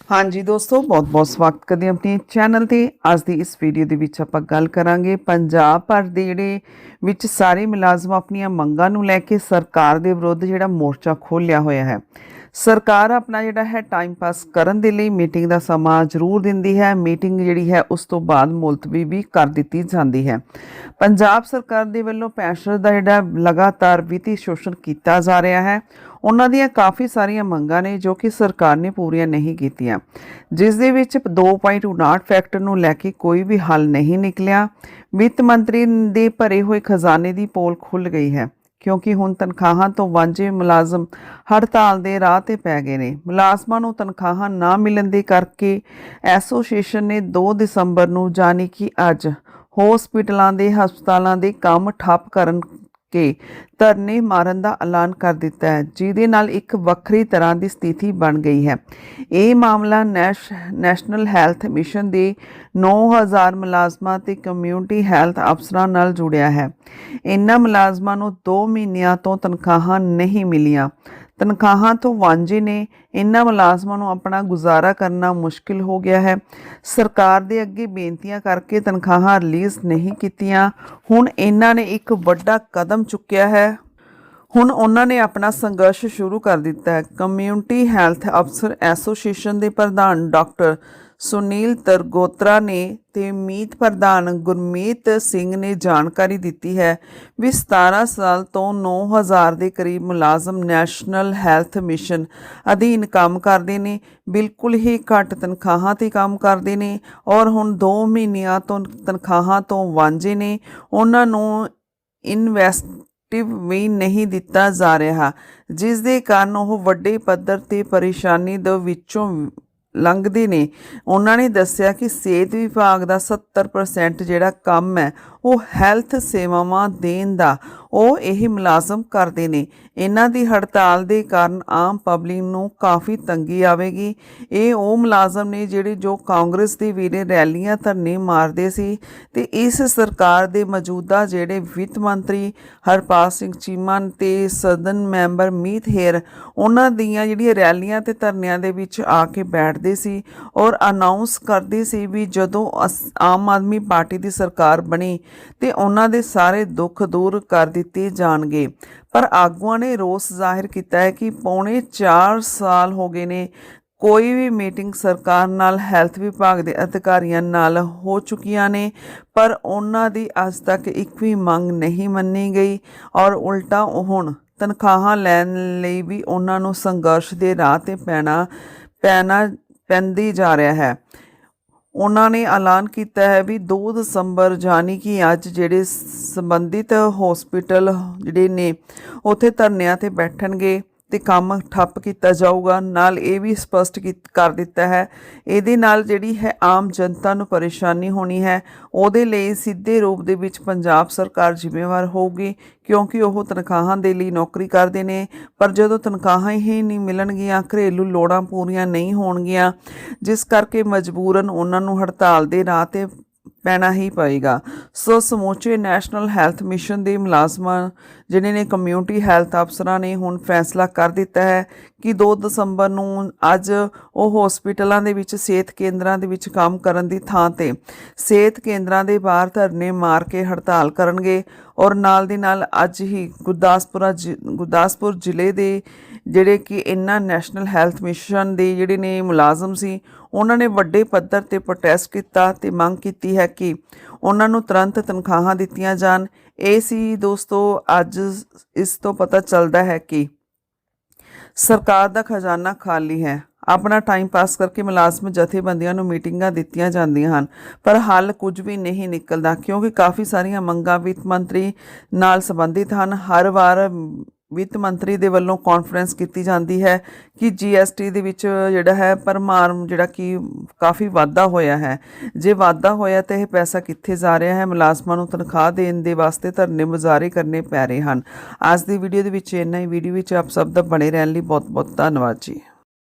ਹਾਂਜੀ ਦੋਸਤੋ, ਬਹੁਤ-ਬਹੁਤ ਸਵਾਗਤ ਕਰਦੇ ਹਾਂ ਆਪਣੇ ਚੈਨਲ ਤੇ। ਅੱਜ ਦੀ ਇਸ ਵੀਡੀਓ ਦੇ ਵਿੱਚ ਆਪਾਂ ਗੱਲ ਕਰਾਂਗੇ ਪੰਜਾਬ ਭਰ ਦੇ ਜਿਹੜੇ ਵਿੱਚ ਸਾਰੇ ਮੁਲਾਜ਼ਮ ਆਪਣੀਆਂ ਮੰਗਾਂ ਨੂੰ ਲੈ ਕੇ ਸਰਕਾਰ ਦੇ ਵਿਰੁੱਧ ਜਿਹੜਾ ਮੋਰਚਾ ਖੋਲ੍ਹਿਆ ਹੋਇਆ ਹੈ। ਸਰਕਾਰ ਆਪਣਾ ਜਿਹੜਾ ਹੈ ਟਾਈਮ ਪਾਸ ਕਰਨ ਦੇ ਲਈ ਮੀਟਿੰਗ ਦਾ ਸਮਾਂ ਜ਼ਰੂਰ ਦਿੰਦੀ ਹੈ। ਮੀਟਿੰਗ ਜਿਹੜੀ ਹੈ ਉਸ ਤੋਂ ਬਾਅਦ ਮੁਲਤਵੀ ਵੀ ਕਰ ਦਿੱਤੀ ਜਾਂਦੀ ਹੈ। ਪੰਜਾਬ ਸਰਕਾਰ ਦੇ ਵੱਲੋਂ ਪੈਨਸ਼ਨਰ ਦਾ ਜਿਹੜਾ ਲਗਾਤਾਰ ਵਿੱਤੀ ਸ਼ੋਸ਼ਣ ਕੀਤਾ ਜਾ ਰਿਹਾ ਹੈ। ਉਹਨਾਂ ਦੀਆਂ ਕਾਫੀ ਸਾਰੀਆਂ ਮੰਗਾਂ ਨੇ ਜੋ ਕਿ ਸਰਕਾਰ ਨੇ ਪੂਰੀਆਂ ਨਹੀਂ ਕੀਤੀਆਂ। ਜਿਸ ਦੇ ਵਿੱਚ 2.59 ਫੈਕਟਰ ਨੂੰ ਲੈ ਕੇ ਕੋਈ ਵੀ ਹੱਲ ਨਹੀਂ ਨਿਕਲਿਆ। ਵਿੱਤ ਮੰਤਰੀ ਦੇ ਭਰੇ ਹੋਏ ਖਜ਼ਾਨੇ ਦੀ ਪੋਲ ਖੁੱਲ ਗਈ ਹੈ। ਕਿਉਂਕਿ ਹੁਣ ਤਨਖਾਹਾਂ ਤੋਂ ਵਾਂਝੇ ਮੁਲਾਜ਼ਮ ਹੜਤਾਲ ਦੇ ਰਾਹ ਤੇ ਪੈ ਗਏ ਨੇ। ਮੁਲਾਜ਼ਮਾਂ ਨੂੰ ਤਨਖਾਹਾਂ ਨਾ ਮਿਲਣ ਦੇ ਕਰਕੇ ਐਸੋਸੀਏਸ਼ਨ ਨੇ 2 ਦਸੰਬਰ ਨੂੰ ਜਾਣੀ ਕਿ ਅੱਜ ਹਸਪੀਟਲਾਂ ਦੇ ਹਸਪਤਾਲਾਂ ਦੇ ਕੰਮ ਠੱਪ ਕਰਨ ਕੇ ਧਰਨੇ ਮਾਰਨ ਦਾ ਐਲਾਨ ਕਰ ਦਿੱਤਾ ਹੈ, ਜਿਹਦੇ ਨਾਲ ਇੱਕ ਵੱਖਰੀ ਤਰ੍ਹਾਂ ਦੀ ਸਥਿਤੀ ਬਣ ਗਈ ਹੈ। ਇਹ ਮਾਮਲਾ ਨੈਸ਼- ਨੈਸ਼ਨਲ ਹੈਲਥ ਮਿਸ਼ਨ ਦੇ 9000 ਮੁਲਾਜ਼ਮਾਂ ਤੇ ਕਮਿਊਨਿਟੀ ਹੈਲਥ ਅਫਸਰਾਂ ਨਾਲ ਜੁੜਿਆ ਹੈ। ਇਨ੍ਹਾਂ ਮੁਲਾਜ਼ਮਾਂ ਨੂੰ 2 ਮਹੀਨਿਆਂ ਤੋਂ ਤਨਖਾਹਾਂ ਨਹੀਂ ਮਿਲੀਆਂ। ਤਨਖਾਹਾਂ ਤੋਂ ਵਾਂਝੇ ਨੇ। ਇਨ੍ਹਾਂ ਮੁਲਾਜ਼ਮਾਂ ਨੂੰ ਆਪਣਾ ਗੁਜ਼ਾਰਾ ਕਰਨਾ ਮੁਸ਼ਕਿਲ ਹੋ ਗਿਆ ਹੈ। ਸਰਕਾਰ ਦੇ ਅੱਗੇ ਬੇਨਤੀਆਂ ਕਰਕੇ ਤਨਖਾਹਾਂ ਰਿਲੀਜ਼ ਨਹੀਂ ਕੀਤੀਆਂ। ਹੁਣ ਇਹਨਾਂ ਨੇ ਇੱਕ ਵੱਡਾ ਕਦਮ ਚੁੱਕਿਆ ਹੈ। ਹੁਣ ਉਹਨਾਂ ਨੇ ਆਪਣਾ ਸੰਘਰਸ਼ ਸ਼ੁਰੂ ਕਰ ਦਿੱਤਾ ਹੈ। ਕਮਿਊਨਿਟੀ ਹੈਲਥ ਅਫਸਰ ਐਸੋਸੀਏਸ਼ਨ ਦੇ ਪ੍ਰਧਾਨ ਡਾਕਟਰ ਸੁਨੀਲ ਤਰਗੋਤਰਾ ਨੇ ਤੇ ਮੀਤ ਪ੍ਰਧਾਨ ਗੁਰਮੀਤ ਸਿੰਘ ਨੇ ਜਾਣਕਾਰੀ ਦਿੱਤੀ ਹੈ ਵੀ 17 ਸਾਲ ਤੋਂ 9000 ਦੇ ਕਰੀਬ ਮੁਲਾਜ਼ਮ ਨੈਸ਼ਨਲ ਹੈਲਥ ਮਿਸ਼ਨ ਅਧੀਨ ਕੰਮ ਕਰਦੇ ਨੇ, ਬਿਲਕੁਲ ਹੀ ਘੱਟ ਤਨਖਾਹਾਂ ਤੇ ਕੰਮ ਕਰਦੇ ਨੇ ਔਰ ਹੁਣ 2 ਮਹੀਨਿਆਂ ਤੋਂ ਤਨਖਾਹਾਂ ਤੋਂ ਵਾਂਝੇ ਨੇ, ਉਹਨਾਂ ਨੂੰ ਇਨਵੈਸਟਿਵ ਵੀ ਨਹੀਂ ਦਿੱਤਾ ਜਾ ਰਿਹਾ, ਜਿਸ ਦੇ ਕਾਰਨ ਉਹ ਵੱਡੇ ਪੱਧਰ ਤੇ ਪਰੇਸ਼ਾਨੀ ਦੇ ਵਿੱਚੋਂ ਲੰਘਦੇ ਨੇ ਉਹਨਾਂ ਨੇ ਦੱਸਿਆ ਕਿ ਸਿਹਤ ਵਿਭਾਗ ਦਾ 70% ਜਿਹੜਾ ਕੰਮ ਹੈ ਉਹ ਹੈਲਥ ਸੇਵਾਵਾਂ ਦੇਣ ਦਾ ਉਹ ਇਹ ਮੁਲਾਜ਼ਮ ਕਰਦੇ ਨੇ। ਇਹਨਾਂ ਦੀ ਹੜਤਾਲ ਦੇ ਕਾਰਨ ਆਮ ਪਬਲਿਕ ਨੂੰ ਕਾਫੀ ਤੰਗੀ ਆਵੇਗੀ। ਇਹ ਉਹ ਮੁਲਾਜ਼ਮ ਨੇ ਜਿਹੜੇ ਜੋ ਕਾਂਗਰਸ ਦੇ ਵੀਰੇ ਰੈਲੀਆਂ ਧਰਨੇ ਮਾਰਦੇ ਸੀ ਤੇ ਇਸ ਸਰਕਾਰ ਦੇ ਮੌਜੂਦਾ ਜਿਹੜੇ ਵਿੱਤ ਮੰਤਰੀ ਹਰਪਾਲ ਸਿੰਘ ਚੀਮਾ ਤੇ ਸਦਨ ਮੈਂਬਰ ਮੀਤ ਹੇਰ, ਉਹਨਾਂ ਦੀਆਂ ਜਿਹੜੀਆਂ ਰੈਲੀਆਂ ਤੇ ਧਰਨਿਆਂ ਦੇ ਵਿੱਚ ਆ ਕੇ ਬੈਠਦੇ ਸੀ ਔਰ ਅਨਾਉਂਸ ਕਰਦੇ ਸੀ ਵੀ ਜਦੋਂ ਅਸ- ਆਮ ਆਦਮੀ ਪਾਰਟੀ ਦੀ ਸਰਕਾਰ ਬਣੀ ਤੇ ਉਹਨਾਂ ਦੇ ਸਾਰੇ ਦੁੱਖ ਦੂਰ ਕਰ ਦਿੱਤੇ ਜਾਣਗੇ। ਪਰ ਆਗੂਆਂ ਨੇ ਰੋਸ ਜ਼ਾਹਿਰ ਕੀਤਾ ਹੈ ਕਿ ਪੌਣੇ 4 ਸਾਲ ਹੋ ਗਏ ਨੇ, ਕੋਈ ਵੀ ਮੀਟਿੰਗ ਸਰਕਾਰ ਨਾਲ, ਹੈਲਥ ਵਿਭਾਗ ਦੇ ਅਧਿਕਾਰੀਆਂ ਨਾਲ ਹੋ ਚੁੱਕੀਆਂ ਨੇ, ਪਰ ਉਹਨਾਂ ਦੀ ਅੱਜ ਤੱਕ ਇੱਕ ਵੀ ਮੰਗ ਨਹੀਂ ਮੰਨੀ ਗਈ ਔਰ ਉਲਟਾ ਹੁਣ ਤਨਖਾਹਾਂ ਲੈਣ ਲਈ ਵੀ ਉਹਨਾਂ ਨੂੰ ਸੰਘਰਸ਼ ਦੇ ਰਾਹ ਤੇ ਪੈਣਾ ਪੈਣਾ, ਪੈਂਦੀ ਜਾ ਰਿਹਾ ਹੈ। ਉਹਨਾਂ ਨੇ ਐਲਾਨ ਕੀਤਾ ਹੈ ਵੀ 2 ਦਸੰਬਰ ਜਾਨੀ ਕਿ ਅੱਜ ਜਿਹੜੇ ਸੰਬੰਧਿਤ ਹਸਪੀਟਲ ਜਿਹੜੇ ਨੇ, ਉੱਥੇ ਧਰਨਿਆਂ ਤੇ ਬੈਠਣਗੇ। ਤੇ ਕੰਮ ਠੱਪ ਕੀਤਾ ਜਾਊਗਾ। ਨਾਲ ਇਹ ਵੀ ਸਪਸ਼ਟ ਕੀਤ- ਕਰ ਦਿੱਤਾ ਹੈ, ਇਹਦੇ ਨਾਲ ਜਿਹੜੀ ਹੈ ਆਮ ਜਨਤਾ ਨੂੰ ਪਰੇਸ਼ਾਨੀ ਹੋਣੀ ਹੈ। ਉਹਦੇ ਲਈ ਸਿੱਧੇ ਰੂਪ ਦੇ ਵਿੱਚ ਪੰਜਾਬ ਸਰਕਾਰ ਜ਼ਿੰਮੇਵਾਰ ਹੋਊਗੀ, ਕਿਉਂਕਿ ਉਹ ਤਨਖਾਹਾਂ ਦੇ ਲਈ ਨੌਕਰੀ ਕਰਦੇ ਨੇ। ਪਰ ਜਦੋਂ ਤਨਖਾਹਾਂ ਹੀ ਨਹੀਂ ਮਿਲਣਗੀਆਂ, ਘਰੇਲੂ ਲੋੜਾਂ ਪੂਰੀਆਂ ਨਹੀਂ ਹੋਣਗੀਆਂ, ਜਿਸ ਕਰਕੇ ਮਜਬੂਰਨ ਉਹਨਾਂ ਨੂੰ ਹੜਤਾਲ ਦੇ ਰਾਹ ਤੇ ਪੈਣਾ ਹੀ ਪਏਗਾ। ਸੋ ਸਮੁੱਚੇ ਨੈਸ਼ਨਲ ਹੈਲਥ ਮਿਸ਼ਨ ਦੇ ਮੁਲਾਜ਼ਮਾਂ ਜਿਹੜੇ ਨੇ ਕਮਿਊਨਿਟੀ ਹੈਲਥ ਅਫਸਰਾਂ ਨੇ ਹੁਣ ਫੈਸਲਾ ਕਰ ਦਿੱਤਾ ਹੈ ਕਿ 2 ਦਸੰਬਰ ਨੂੰ ਅੱਜ ਉਹ ਹਸਪੀਟਲਾਂ ਦੇ ਵਿੱਚ ਸਿਹਤ ਕੇਂਦਰਾਂ ਦੇ ਵਿੱਚ ਕੰਮ ਕਰਨ ਦੀ ਥਾਂ ਤੇ ਸਿਹਤ ਕੇਂਦਰਾਂ ਦੇ ਬਾਹਰ ਧਰਨੇ ਮਾਰ ਕੇ ਹੜਤਾਲ ਕਰਨਗੇ ਔਰ ਨਾਲ ਦੀ ਨਾਲ ਅੱਜ ਹੀ ਗੁਰਦਾਸਪੁਰਾ ਜ਼ਿ- ਗੁਰਦਾਸਪੁਰ ਜ਼ਿਲ੍ਹੇ ਦੇ ਜਿਹੜੇ ਕਿ ਇਹਨਾਂ ਨੈਸ਼ਨਲ ਹੈਲਥ ਮਿਸ਼ਨ ਦੇ ਜਿਹੜੇ ਨੇ ਮੁਲਾਜ਼ਮ ਸੀ, ਉਹਨਾਂ ਨੇ ਵੱਡੇ ਪੱਧਰ ਤੇ ਪ੍ਰੋਟੈਸਟ ਕੀਤਾ ਤੇ ਮੰਗ ਕੀਤੀ ਹੈ ਕਿ ਉਹਨਾਂ ਨੂੰ ਤੁਰੰਤ ਤਨਖਾਹਾਂ ਦਿੱਤੀਆਂ ਜਾਣ। ਇਹ ਸੀ ਦੋਸਤੋ, ਅੱਜ ਇਸ ਤੋਂ ਪਤਾ ਚੱਲਦਾ ਹੈ ਕਿ ਸਰਕਾਰ ਦਾ ਖਜ਼ਾਨਾ ਖਾਲੀ ਹੈ। ਆਪਣਾ ਟਾਈਮ ਪਾਸ ਕਰਕੇ ਮੁਲਾਜ਼ਮ ਜਥੇਬੰਦੀਆਂ ਨੂੰ ਮੀਟਿੰਗਾਂ ਦਿੱਤੀਆਂ ਜਾਂਦੀਆਂ ਹਨ, ਪਰ ਹੱਲ ਕੁਝ ਵੀ ਨਹੀਂ ਨਿਕਲਦਾ ਕਿਉਂਕਿ ਕਾਫੀ ਸਾਰੀਆਂ ਮੰਗਾਂ ਵਿੱਤ ਮੰਤਰੀ ਨਾਲ ਸੰਬੰਧਿਤ ਹਨ। ਹਰ ਵਾਰ ਵਿੱਤ ਮੰਤਰੀ ਦੇ ਵੱਲੋਂ ਕਾਨਫਰੰਸ ਕੀਤੀ ਜਾਂਦੀ ਹੈ ਕਿ ਜੀਐਸਟੀ ਦੇ ਵਿੱਚ ਜਿਹੜਾ ਹੈ ਪਰਮਾਰ ਜਿਹੜਾ ਕਿ ਕਾਫੀ ਵਾਧਾ ਹੋਇਆ ਹੈ। ਜੇ ਵਾਧਾ ਹੋਇਆ ਤਾਂ ਇਹ ਪੈਸਾ ਕਿੱਥੇ ਜਾ ਰਿਹਾ ਹੈ? ਮੁਲਾਜ਼ਮਾਂ ਨੂੰ ਤਨਖਾਹ ਦੇਣ ਦੇ ਵਾਸਤੇ ਧਰਨੇ ਮੁਜ਼ਾਹਰੇ ਕਰਨੇ ਪੈ ਰਹੇ ਹਨ। ਅੱਜ ਦੀ ਵੀਡੀਓ ਦੇ ਵਿੱਚ ਇੰਨਾ ਹੀ। ਵੀਡੀਓ ਵਿੱਚ ਆਪ ਸਭ ਦਾ ਬਣੇ ਰਹਿਣ ਲਈ ਬਹੁਤ ਬਹੁਤ ਧੰਨਵਾਦ ਜੀ।